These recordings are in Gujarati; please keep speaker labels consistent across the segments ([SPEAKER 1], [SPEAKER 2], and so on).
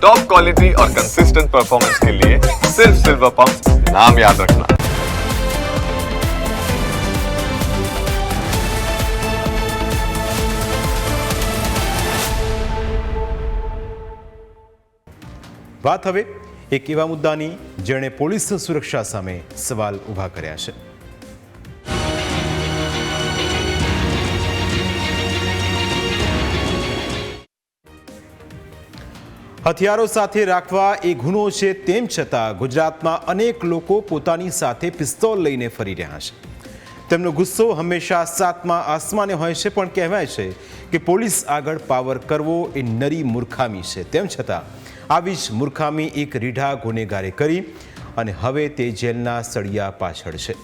[SPEAKER 1] टॉप क्वालिटी और कंसिस्टेंट परफॉर्मेंस के लिए सिर्फ सिल्वर पंप नाम याद रखना
[SPEAKER 2] વાત હવે એક એવા મુદ્દાની જેણે પોલીસ સુરક્ષા સામે સવાલ ઊભા કર્યા છે હથિયારો સાથે રાખવા એ ગુનો છે તેમ છતાં ગુજરાતમાં અનેક લોકો પોતાની સાથે પિસ્તોલ લઈને ફરી રહ્યા છે. તેમનો ગુસ્સો હંમેશા સાતમા આસમાને હોય છે, પણ કહેવાય છે કે પોલીસ આગળ પાવર કરવો એ નરી મૂર્ખામી છે. તેમ છતાં આવી જ મૂર્ખામી એક રીઢા ગુનેગારે કરી અને હવે તે જેલના સળિયા પાછળ છે.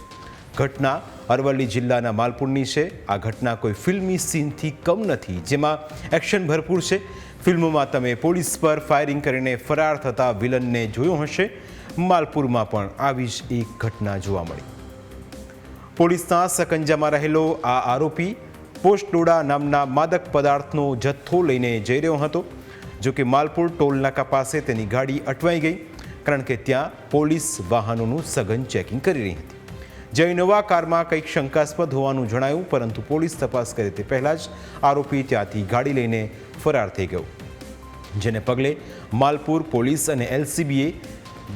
[SPEAKER 2] ઘટના અરવલ્લી જિલ્લાના માલપુરની છે. આ ઘટના કોઈ ફિલ્મી સીનથી કમ નથી, જેમાં એક્શન ભરપૂર છે. ફિલ્મોમાં તમે પોલીસ પર ફાયરિંગ કરીને ફરાર થતા વિલનને જોયો હશે. માલપુરમાં પણ આવી જ એક ઘટના જોવા મળી. પોલીસના સકંજામાં રહેલો આ આરોપી પોસ્ટ ડોડા નામના માદક પદાર્થનો જથ્થો લઈને જઈ રહ્યો હતો. જો કે માલપુર ટોલનાકા પાસે તેની ગાડી અટવાઈ ગઈ, કારણ કે ત્યાં પોલીસ વાહનોનું સઘન ચેકિંગ કરી રહી હતી. જે ઇનોવા કારમાં કંઈક શંકાસ્પદ હોવાનું જણાયું, પરંતુ પોલીસ તપાસ કરે તે પહેલાં જ આરોપી ત્યાંથી ગાડી લઈને ફરાર થઈ ગયો. જેને પગલે માલપુર પોલીસ અને એલસીબીએ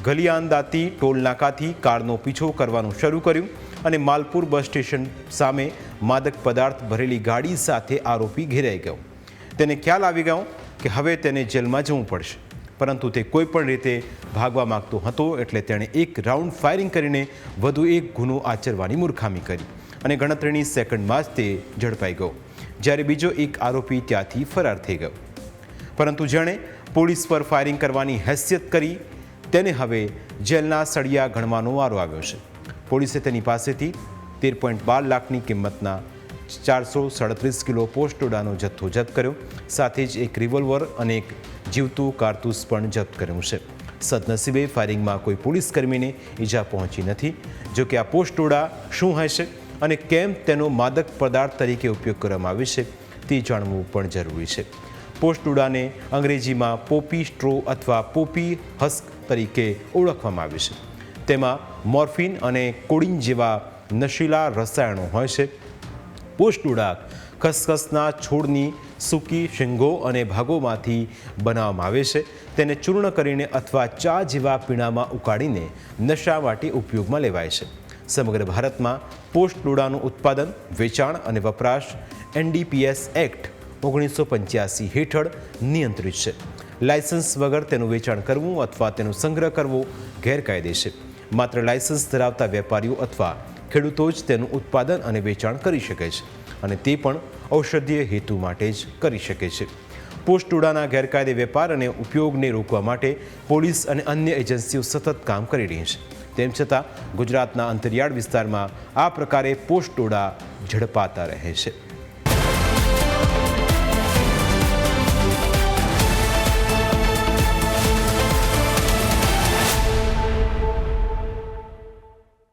[SPEAKER 2] ગલિયાંદાતી ટોલ નાકાથી કારનો પીછો કરવાનું શરૂ કર્યું અને માલપુર બસ સ્ટેશન સામે માદક પદાર્થ ભરેલી ગાડી સાથે આરોપી ઘેરાઈ ગયો. તેને ખ્યાલ આવી ગયો કે હવે તેને જેલમાં જવું પડશે. પરંતુ તે કોઈપણ રીતે ભાગવા માંગતો હતો એટલે તેણે એક રાઉન્ડ ફાયરિંગ કરીને વધુ એક ગુનો આચરવાની મૂર્ખામી કરી અને ગણતરીની સેકન્ડમાં જ તે ઝડપાઈ ગયો, જ્યારે બીજો એક આરોપી ત્યાંથી ફરાર થઈ ગયો. પરંતુ જેણે પોલીસ પર ફાયરિંગ કરવાની હેસિયત કરી, તેને હવે જેલના સળિયા ગણવાનો વારો આવ્યો છે. પોલીસે તેની પાસેથી તેર પોઈન્ટ બાર લાખની કિંમતના ચારસો સાડત્રીસ કિલો પોસ્ટોડાનો જથ્થો જપ્ત કર્યો. સાથે જ એક રિવોલ્વર અને એક જીવતું કારતૂસ પણ જપ્ત કર્યું છે. સદનસીબે ફાયરિંગમાં કોઈ પોલીસકર્મીને ઈજા પહોંચી નથી. જો કે આ પોસ્ટોડા શું હશે અને કેમ તેનો માદક પદાર્થ તરીકે ઉપયોગ કરવામાં આવે છે, તે જાણવું પણ જરૂરી છે. પોસ્ટુડાને અંગ્રેજીમાં પોપી સ્ટ્રો અથવા પોપી હસ્ક તરીકે ઓળખવામાં આવે છે. તેમાં મોર્ફિન અને કોડિન જેવા નશીલા રસાયણો હોય છે. પોસ્ટુડા ખસખસના છોડની સૂકી શીંગો અને ભાગોમાંથી બનાવવામાં આવે છે. તેને ચૂર્ણ કરીને અથવા ચા જેવા પીણામાં ઉકાળીને નશા માટે ઉપયોગમાં લેવાય છે. સમગ્ર ભારતમાં પોસ્ટ ડોડાનું ઉત્પાદન, વેચાણ અને વપરાશ એનડીપીએસ એક્ટ ઓગણીસો પંચ્યાસી હેઠળ નિયંત્રિત છે. લાયસન્સ વગર તેનું વેચાણ કરવું અથવા તેનો સંગ્રહ કરવો ગેરકાયદે છે. માત્ર લાયસન્સ ધરાવતા વેપારીઓ અથવા ખેડૂતો જ તેનું ઉત્પાદન અને વેચાણ કરી શકે છે અને તે પણ ઔષધીય હેતુ માટે જ કરી શકે છે. પોસ્ટુડાના ગેરકાયદે વેપાર અને ઉપયોગને રોકવા માટે પોલીસ અને અન્ય એજન્સીઓ સતત કામ કરી રહી છે. તેમ છતાં ગુજરાતના અંતરિયાળ વિસ્તારમાં આ પ્રકારે પોસ્ટોડા ઝડપાતા રહે છે.